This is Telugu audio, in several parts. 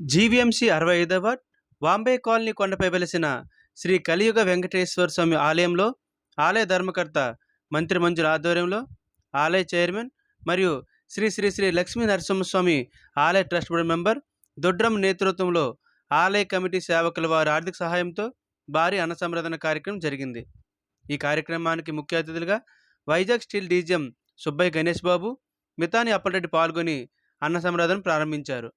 జీవీఎంసీ అరవై ఐదవ వాంబే కాలనీ కొండపై వెలిసిన శ్రీ కలియుగ వెంకటేశ్వర స్వామి ఆలయంలో ఆలయ ధర్మకర్త మంత్రి మంజుల ఆధ్వర్యంలో ఆలయ చైర్మన్ మరియు శ్రీ శ్రీ శ్రీ లక్ష్మీ నరసింహస్వామి ఆలయ ట్రస్ట్ బోర్డు మెంబర్ దొడ్రం నేతృత్వంలో ఆలయ కమిటీ సేవకుల వారి ఆర్థిక సహాయంతో భారీ అన్నసంరక్షణ కార్యక్రమం జరిగింది. ఈ కార్యక్రమానికి ముఖ్య అతిథులుగా వైజాగ్ స్టీల్ డీజీఎం సుబ్బయ్య గణేష్ బాబు మితాని అప్పలరెడ్డి పాల్గొని అన్నసంరాధన ప్రారంభించారు.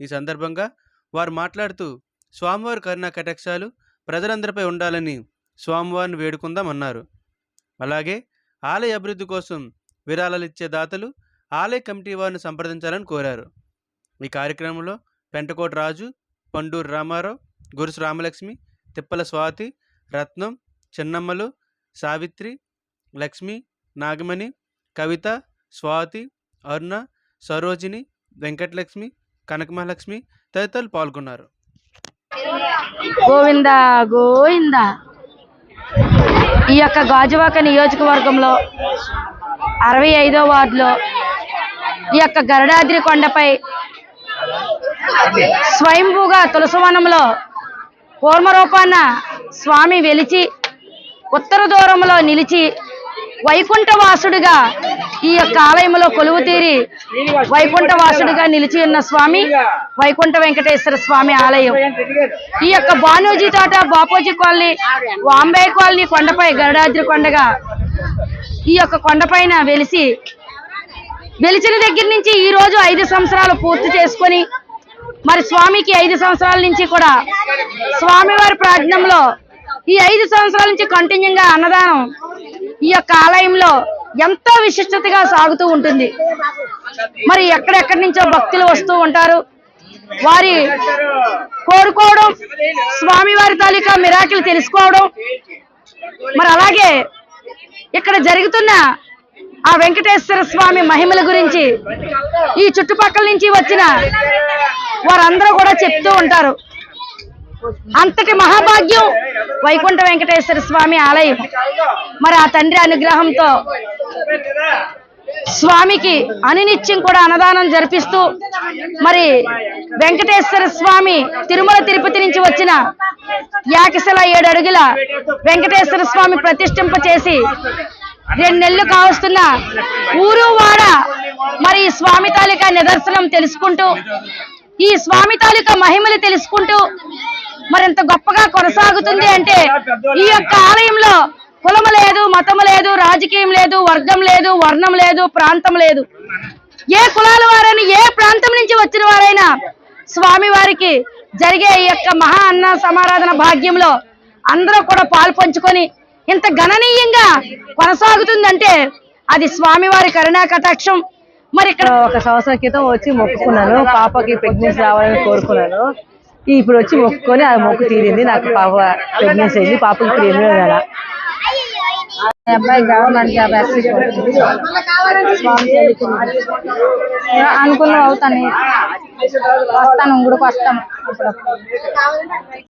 ఈ సందర్భంగా వారు మాట్లాడుతూ స్వామివారి కరుణా కటాక్షాలు ప్రజలందరిపై ఉండాలని స్వామివారిని వేడుకుందామన్నారు. అలాగే ఆలయ అభివృద్ధి కోసం విరాళాలు ఇచ్చే దాతలు ఆలయ కమిటీ వారిని సంప్రదించాలని కోరారు. ఈ కార్యక్రమంలో పెంటకోట రాజు పండూరు రామారావు గురుసు రామలక్ష్మి తిప్పల స్వాతి రత్నం చిన్నమ్మలు సావిత్రి లక్ష్మి నాగమణి కవిత స్వాతి అరుణ సరోజిని వెంకటలక్ష్మి కనకమహాలక్ష్మి తదితరులు పాల్గొన్నారు. గోవింద గోవింద. ఈ యొక్క గాజువాక నియోజకవర్గంలో అరవై ఐదో వార్డులో ఈ యొక్క గరుడాద్రి కొండపై స్వయంభూగా తులసవనంలో కూర్మరూపాన స్వామి వెలిచి ఉత్తర దూరంలో నిలిచి వైకుంఠవాసుడిగా ఈ యొక్క ఆలయంలో కొలువు తీరి వైకుంఠవాసుడిగా నిలిచి ఉన్న స్వామి వైకుంఠ వెంకటేశ్వర స్వామి ఆలయం. ఈ యొక్క బానోజీ తోట బాపోజీ కాలనీ వాంబే కాలనీ కొండపై గరుడాద్రి కొండగా ఈ యొక్క కొండపైన వెలిసి వెలిచిన దగ్గర నుంచి ఈ రోజు ఐదు సంవత్సరాలు పూర్తి చేసుకొని మరి స్వామికి ఐదు సంవత్సరాల నుంచి కూడా స్వామివారి ప్రార్థనలో ఈ ఐదు సంవత్సరాల నుంచి కంటిన్యూగా అన్నదానం ఈ యొక్క ఆలయంలో ఎంతో విశిష్టతగా సాగుతూ ఉంటుంది. మరి ఎక్కడెక్కడి నుంచో భక్తులు వస్తూ ఉంటారు. వారి కోరుకోవడం స్వామివారి తాలూకా మిరాకిల్ తెలుసుకోవడం. మరి అలాగే ఇక్కడ జరుగుతున్న ఆ వెంకటేశ్వర స్వామి మహిమల గురించి ఈ చుట్టుపక్కల నుంచి వచ్చిన వారందరూ కూడా చెప్తూ ఉంటారు. అంతటి మహాభాగ్యం వైకుంఠ వెంకటేశ్వర స్వామి ఆలయం. మరి ఆ తండ్రి అనుగ్రహంతో స్వామికి అనునిత్యం కూడా అన్నదానం జరిపిస్తూ మరి వెంకటేశ్వర స్వామి తిరుమల తిరుపతి నుంచి వచ్చిన యాకిసల ఏడు అడుగుల వెంకటేశ్వర స్వామి ప్రతిష్ఠింప చేసి రెండు నెలలు కావస్తున్న ఊరు వాడ మరి స్వామి తాలూకా నిదర్శనం తెలుసుకుంటూ ఈ స్వామి తాలూకా మహిమలు తెలుసుకుంటూ మరింత గొప్పగా కొనసాగుతుంది అంటే ఈ యొక్క ఆలయంలో కులము లేదు మతం లేదు రాజకీయం లేదు వర్గం లేదు వర్ణం లేదు ప్రాంతం లేదు. ఏ కులాల వారైనా ఏ ప్రాంతం నుంచి వచ్చిన వారైనా స్వామి వారికి జరిగే ఈ యొక్క మహా అన్న సమారాధన భాగ్యంలో అందరూ కూడా పాలు పంచుకొని ఇంత గణనీయంగా కొనసాగుతుందంటే అది స్వామివారి కరుణా కటాక్షం. మరి ఇక్కడ ఒక సంవత్సరం క్రితం వచ్చి మొక్కుకున్నాను పాపకి ప్రెగ్నెన్సీ రావాలని కోరుకున్నాను. ఇప్పుడు వచ్చి మొక్కుకొని ఆ మొక్కు తీరింది నాకు పాప ప్రెగ్నెన్సీ అయింది పాపకి ఇప్పుడు ఎనిమిదో అబ్బాయి గవర్నమెంట్ జాబ్ అనుకున్నాం అవుతాను. వస్తాను ఇంకొకటి వస్తాం